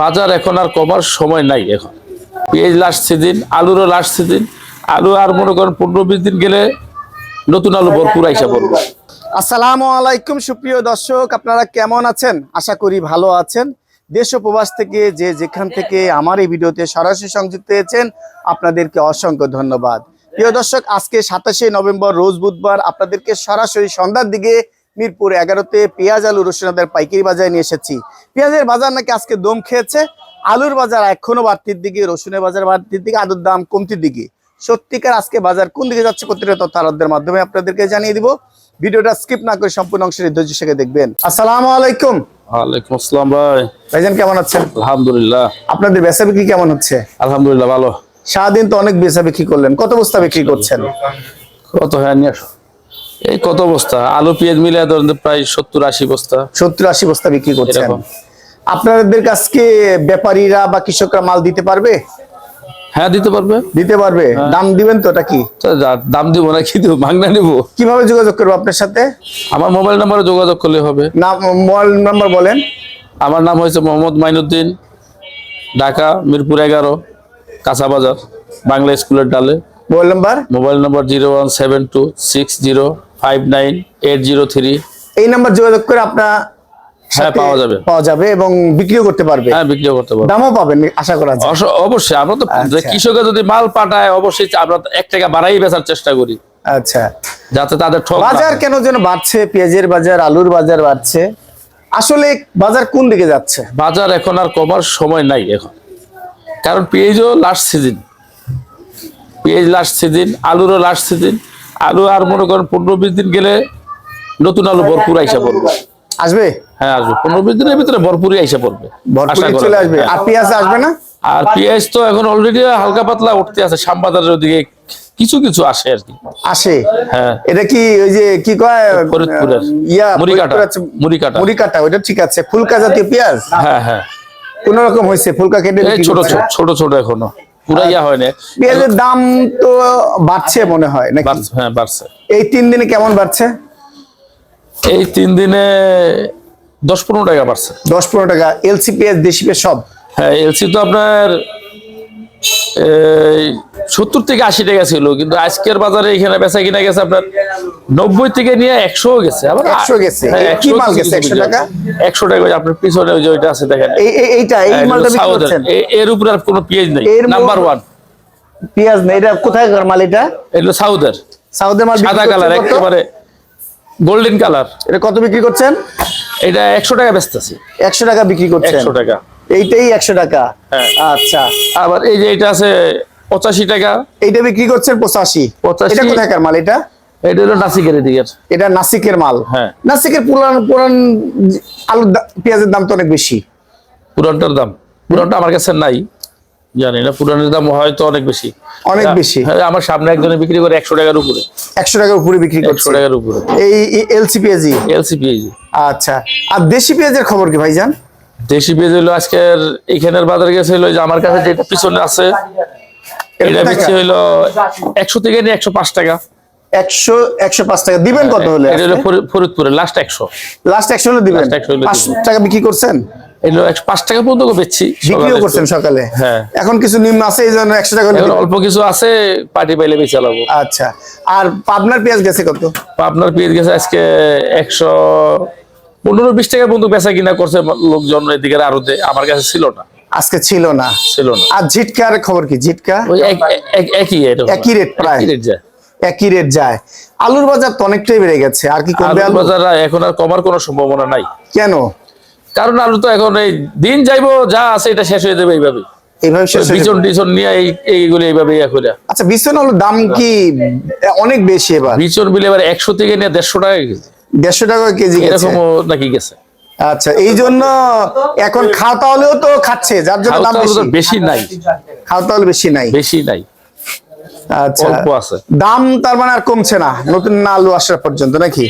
বাজার এখন আর কমার সময় নাই এখন। পেঁয়াজ লাস্ট সিজন, আলুরও লাস্ট সিজন। আলু আর মনে করেন পনেরো বিশ দিন গেলে নতুন আলু ভরপুর আইসা পড়বে। আসসালামু আলাইকুম, সুপ্রিয় দর্শক, আপনারা কেমন আছেন? আশা করি ভালো আছেন। দেশ উপবাস থেকে যে যেখান থেকে আমার এই ভিডিওতে সরাসরি সংযুক্ত হয়েছেন, আপনাদেরকে অসংখ্য ধন্যবাদ। প্রিয় দর্শক, আজকে সাতাশে নভেম্বর, রোজ বুধবার আপনাদেরকে সরাসরি সন্ধ্যার দিকে মিরপুর এগারোতে পেঁয়াজ আলু রসুনাদের পাইকারি বাজারে নিয়ে এসেছি। পেঁয়াজের বাজার নাকি আজকে দম খেয়েছে। আলুর বাজার এখনও বাড়তির দিকে রসুনের বাজার বাড়তির দিকে আলুর দাম কমতির দিকে। সত্যিকার আজকে বাজার কোন দিকে যাচ্ছে প্রতিটা তথ্য আরবদের মাধ্যমে আপনাদেরকে জানিয়ে দিব। ভিডিওটা স্কিপ না করে সম্পূর্ণ অংশের ধৈর্য শেখে দেখবেন। আসসালামু আলাইকুম। ওয়ালাইকুম আসসালাম ভাই। ভাইজান কেমন আছেন? আলহামদুলিল্লাহ। আপনাদের বেচা বিক্রি কেমন হচ্ছে? আলহামদুলিল্লাহ ভালো। সারাদিন তো অনেক বেচা বিক্রি করলেন। কত বস্তা বিক্রি করছেন? কত হ্যাঁ নিয়ে আসো। এই কত বস্তা? আলু পেঁয়াজ মিলে ধরেন প্রায় সত্তর আশি বস্তা। সত্তর আশি বস্তা বিক্রি করছেন। আপনাদের কাছকে ব্যাপারীরা বা কৃষকরা মাল দিতে পারবে? হ্যাঁ দিতে পারবে। দিতে পারবে? দাম দিবেন তো এটা কি? দাম দিব না কি দিব মাগনা নিব। কীভাবে যোগাযোগ করব আপনার সাথে? আমার মোবাইল নাম্বারে যোগাযোগ করলে হবে। নাম মোবাইল নাম্বার বলেন। আমার নাম হয়েছে মোহাম্মদ মাইনুদ্দিন ঢাকা মিরপুর এগারো কাঁচা বাজার বাংলা স্কুলের ডালে। Mobile number? Mobile number zero one seven two six zero five nine eight zero three এই নাম্বার যোগাযোগ করে আপনার হ্যাঁ পাওয়া যাবে। পাওয়া যাবে এবং বিক্রিও করতে পারবে। হ্যাঁ বিক্রি করতে পারব। দামও পাবেন আশা করা যায়। অবশ্যই আমরা তো আচ্ছা। কৃষকের যদি মাল পাঠায় অবশ্যই আমরা এক টাকা বাড়াই বেচার চেষ্টা করি। আচ্ছা। যাতে তাদের ঠক বাজার কেন যেন বাড়ছে? পেঁয়াজের বাজার আলুর বাজার বাড়ছে। আসলে বাজার কোন দিকে যাচ্ছে? বাজার এখন আর কমার সময় নাই এখন। কারণ পেঁয়াজও লাস্ট সিজন পেঁয়াজ লাস্ট সিজন আলুরও লাস্ট সিজন আলু আর মনে করেন পনেরো বিশ দিন গেলে নতুন আলু ভরপুর আইসা পড়বে। আসবে? হ্যাঁ আসবে। পনেরো বিশ দিনের ভিতরে ভরপুরই আইসা পড়বে। চলে আসবে। হ্যাঁ। আর পেঁয়াজ আসবে না? আর পেঁয়াজ তো এখন অলরেডি হালকা পাতলা উঠতে আছে শ্যামবাজারের ওদিকে কিছু কিছু আসে আর কি। আসে? হ্যাঁ। এটা কি ওই যে কি কয় ফরিদপুরের। ইয়া মুড়িকাটা, ফরিদপুর আছে- মুড়িকাটা। মুড়িকাটা ওটা ঠিক আছে। ফুলকা জাতীয় পেঁয়াজ? হ্যাঁ হ্যাঁ। কোন রকম হয়েছে? ফুলকা কেটে ছোট ছোট ছোট ছোট এখনও। পুরা ইয়া হয় না। পেঁয়াজের দাম তো বাড়ছে মনে হয় নাকি? হ্যাঁ বাড়ছে। এই তিন দিনে কেমন বাড়ছে? এই তিন দিনে দশ পনেরো টাকা বাড়ছে। দশ পনেরো টাকা। এলসি পেঁয়াজ দেশি পেঁয়াজ সব? হ্যাঁ এলসি তো আপনার সত্তর থেকে আশি টাকা ছিল কিন্তু আজকের বাজারে এখানে বেচা কিনা গেছে আপনার নব্বই থেকে নিয়ে একশো গেছে। আবার 100 গেছে। হ্যাঁ, কি মাল গেছে, কিছু 100 টাকা? একশো টাকা আপনার পিছনে ওই যে ওইটা আছে দেখেন। এইটা এই হ্যাঁ, মালটা এর উপরে আর কোনো পেঁয়াজ নেই। নাম্বার ওয়ান পেঁয়াজ নেই এটা কোথায় মাল এটা? এগুলো সাউদার। সাউদের মাল সাদা কালার একেবারে গোল্ডেন কালার। এটা কত বিক্রি করছেন? এটা একশো টাকা বেচতেছি। একশো টাকা বিক্রি করছেন। একশো টাকা। এইটাই একশো টাকা। হ্যাঁ। আচ্ছা। আবার এই যে এটা আছে পঁচাশি টাকা। এইটা বিক্রি করছেন পঁচাশি। 85 এটা কোথাকার মাল এটা? এটা হলো নাসিকের দিকের এটা নাসিকের মাল। হ্যাঁ। নাসিকের পুরান পুরান আলুর পেঁয়াজের দাম তো অনেক বেশি। পুরানটার দাম। পুরানটা আমার কাছে নাই। জানি না পুরানের দাম হয়তো অনেক বেশি। অনেক বেশি। হ্যাঁ, আমার সামনে একজনে বিক্রি করে একশো টাকার উপরে। একশো টাকার উপরে বিক্রি একশো টাকার উপরে। এই এলসি পেঁয়াজি? এলসিপিএইচ আচ্ছা। আর দেশি পেঁয়াজের খবর কি ভাইজান? দেশি পেঁয়াজ হলো আজকের এইখানের বাজার গেছে হলো যে আমার কাছে যেটা পিছনে আছে এটা? বেশি হইল একশো থেকে নিয়ে একশো পাঁচ টাকা। একশো একশো পাঁচ টাকা। দিবেন কত হলে এটা হলো ফরিদপুরে লাস্ট একশো। লাস্ট একশো হলে দিবেন? Last 100 হলে পাঁচ টাকা বিক্রি করছেন? এগুলো একশো পাঁচ টাকা পর্যন্ত বেচছি বিক্রিও করছেন সকালে? হ্যাঁ। এখন কিছু নিম্ন আছে এই জন্য একশো টাকা অল্প কিছু আছে পার্টি পাইলে বেঁচে চালাবো আচ্ছা। আর পাবনার পেঁয়াজ গেছে কত? আপনার পেঁয়াজ গেছে আজকে একশো পনেরো বিশ টাকা পর্যন্ত বেচা কিনা করছে লোকজন এদিকে আরতে আমার কাছে ছিল না। আজকে ছিল না। ছিল না। আর ঝিটকার খবর কি? ঝিটকা একই। একই rate প্রায়। একই যায়। একই রেট যায়। আলুর বাজার তো অনেকটাই বেড়ে গেছে। আর কি করবে আলুর বাজার এখন আর কমার কোনো সম্ভাবনা নাই। কেন? কারণ আলু তো এখন এই দিন যাইবো যা আছে এটা শেষ হয়ে যাবে এইভাবে এইভাবে শেষ বিচন টিচন নিয়ে এই এইগুলো এইভাবে ইয়া করে আচ্ছা বিছন আলুর দাম কি অনেক বেশি এবার? বিচন বিলে এবার একশো থেকে নিয়ে দেড়শো টাকা গেছে দেড়শো টাকা কেজি নাকি গেছে। আচ্ছা এই জন্য এখন খাওয়া হলেও তো খাচ্ছে যার জন্য দাম বেশি। নাই। খাওয়া বেশি নাই। বেশি নাই। আচ্ছা দাম তার মানে আর কমছে না নতুন না আলু আসা পর্যন্ত নাকি?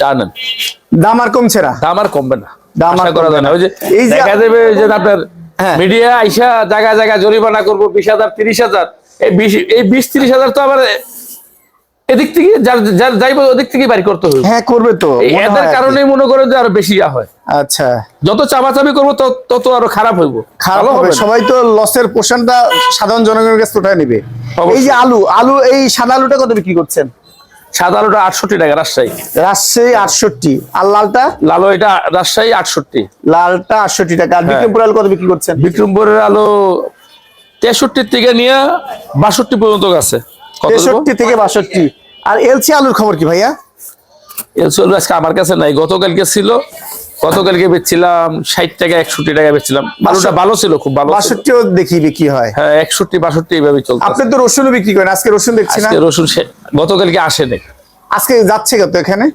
জানেন দাম আর কমছে না? দাম আর কমবে না। দাম আর করা যায় না। ওই যে এই দেখা যাবে যে আপনার হ্যাঁ। মিডিয়া আইসা জায়গা জায়গা জরিমানা করব বিশ হাজার তিরিশ হাজার। এই বিশ এই বিশ তিরিশ হাজার তো আবার এদিক থেকে যার যার যাইব ওদিক থেকে বাড়ি করতে হবে। হ্যাঁ করবে তো। এদের হয় আর কি। কারণেই মনে করেন যে আরও বেশি ইয়া হয়। আচ্ছা। যত চাপাচাপি করব তত আরও খারাপ হইব। খারাপ হবে। সবাই তো লসের পোর্শনটা সাধারণ জনগণের কাছে উঠায় নিবে। এই যে আলু আলু এই সাদা আলুটা কত বিক্রি করছেন? সাদা আলুটা আটষট্টি টাকা রাজশাহী। রাজশাহী আটষট্টি। আর লালটা? লালো এটা রাজশাহী আটষট্টি। লালটা আটষট্টি টাকা। আর বিক্রমপুর আলু কত বিক্রি করছেন? বিক্রমপুরের আলো তেষট্টির থেকে নিয়ে বাষট্টি পর্যন্ত আছে তেষট্টি থেকে বাষট্টি। আর এলসি আলুর খবর কি ভাইয়া? এলসি আলু আজকে আমার কাছে নাই গতকালকে ছিল গতকালকে বেচছিলাম ষাট টাকা একষট্টি টাকা বেচছিলাম। আলুটা ভালো ছিল খুব ভালো বাষট্টিও দেখি বিক্রি হয়। হ্যাঁ একষট্টি বাষট্টি এইভাবে চলছে আপনি তো রসুনও বিক্রি করেন আজকে রসুন দেখছি না। আজকে রসুন গতকালকে আসেনি। আজকে যাচ্ছে কত এখানে?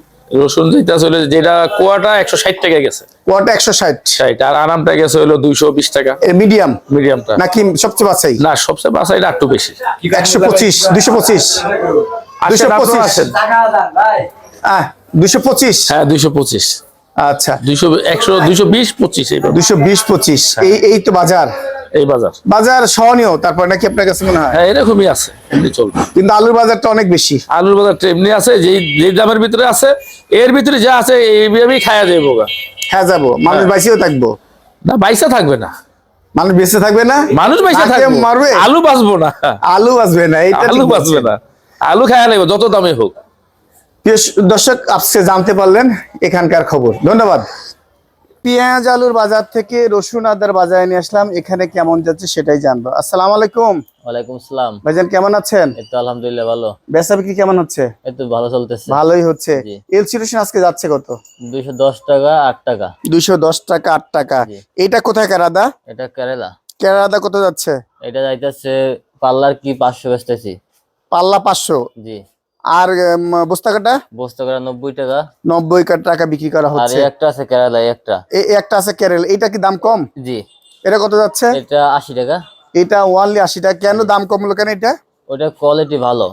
রসুন যেটা চলে যেটা কোয়াটা একশো ষাট টাকা গেছে। কোয়াটা একশো ষাট। ষাট আর আরামটা গেছে হলো দুইশো বিশ টাকা। মিডিয়াম? মিডিয়ামটা। নাকি সবচেয়ে বাছাই? না সবচেয়ে বাসাইটা একটু বেশি। একশো পঁচিশ দুইশো পঁচিশ। দুশো পঁচিশ। আসেন। দুশো পঁচিশ। হ্যাঁ দুইশো পঁচিশ। আচ্ছা। দুইশো একশো দুইশো বিশ পঁচিশ দুশো বিশ পঁচিশ। এই এই তো বাজার। এই বাজার। বাজার সহনীয় তারপর নাকি আপনার কাছে মনে হয়? হ্যাঁ এরকমই আছে এমনি চলবে। কিন্তু আলুর বাজারটা অনেক বেশি। আলুর বাজারটা এমনি আছে যেই যেই দামের ভিতরে আছে এর ভিতরে যা আছে এইভাবেই খায়া যাইব গা। হ্যাঁ যাব। মানুষ বাইসেও থাকব? না বাইসা থাকবে না। মানুষ বেঁচে থাকবে না? মানুষ বাইসা থাকবে। মারবে? আলু বাঁচবো না। আলু বাঁচবে না এইটা আলু বাঁচবে না। আলু খায়া লাগবে যত দামে হোক। প্রিয় দর্শক আজকে জানতে পারলেন এখানকার খবর। ধন্যবাদ। পেঁয়াজ আলুর বাজার থেকে রসুন আদার বাজারে নিয়ে আসলাম এখানে কেমন যাচ্ছে সেটাই জানব। আসসালাম আলাইকুম। ওয়ালাইকুম সালাম ভাইজান কেমন আছেন? এই তো আলহামদুলিল্লাহ ভালো। বেচা বিক্রি কেমন হচ্ছে? এই তো ভালো চলতেছে। ভালোই হচ্ছে। এলসি রসুন আজকে যাচ্ছে কত? দুইশো দশ টাকা আট টাকা। দুইশো দশ টাকা আট টাকা। জি। এইটা কোথায় কেরাদা এটা কেরালা। কেরাদা কত যাচ্ছে? এটা যাইতেছে পার্লার কি পাঁচশো বেচতেছি। পাল্লা পাঁচশো। জি। আর বস্তা কাটা? বস্তা করে নব্বই টাকা। নব্বই টাকা বিক্রি করা হচ্ছে। একটা আছে কেরালা একটা। একটা আছে কেরেল। এটা কি দাম কম? জি। এটা কত যাচ্ছে? এটা আশি টাকা। এটা ওয়ানলি আশি টাকা। কেন দাম কমলো কেন এটা? ওটা কোয়ালিটি ভালো।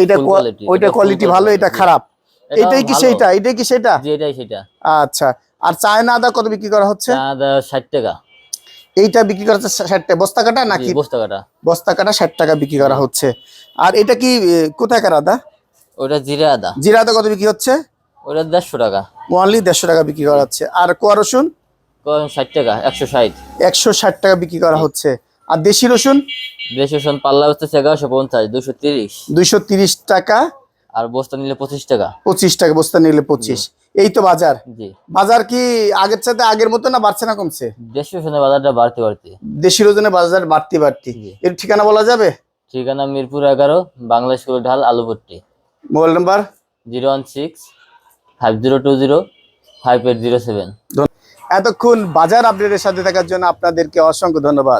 এইটা Full ওইটা কোয়ালিটি ভালো এটা খারাপ। এটাই কি। সেটা? এটাই কি সেটা? এটাই সেটা। আচ্ছা। আর চায়না আদা কত বিক্রি করা হচ্ছে? আদা ষাট টাকা। এইটা বিক্রি করা হচ্ছে ষাট টাকা। বস্তা কাটা নাকি? বস্তা কাটা। বস্তা কাটা ষাট টাকা বিক্রি করা হচ্ছে। আর এটা কি কোথায় কোথাকার আদা? ওটা জিরা আদা। জিরা আদা কত বিক্রি হচ্ছে? ওটা দেড়শো টাকা। ওয়ানলি দেড়শো টাকা বিক্রি করা হচ্ছে। আর কোয়া রসুন? ষাট টাকা একশো ষাট। একশো ষাট টাকা বিক্রি করা হচ্ছে। আর দেশি রসুন? দেড়শো সন পাল্লা বেচতেছে এগারোশো পঞ্চাশ দুশো তিরিশ। দুইশো তিরিশ টাকা। আর বস্তা নিলে পঁচিশ টাকা। পঁচিশ টাকা বস্তা নিলে পঁচিশ। এই তো বাজার। জি। বাজার কি আগের সাথে আগের মতো না বাড়ছে না কমছে? দেশীয় সোনা বাজারটা বাড়তে বাড়তে। দেশি রোজনে বাজার বাড়তি বাড়তি। এর ঠিকানা বলা যাবে? ঠিকানা মিরপুর এগারো বাংলা স্কুল ঢাল Alupatti. Mobile number? Zero one six five zero two zero five eight zero seven. এতক্ষণ বাজার আপডেটের সাথে থাকার জন্য আপনাদেরকে অসংখ্য ধন্যবাদ।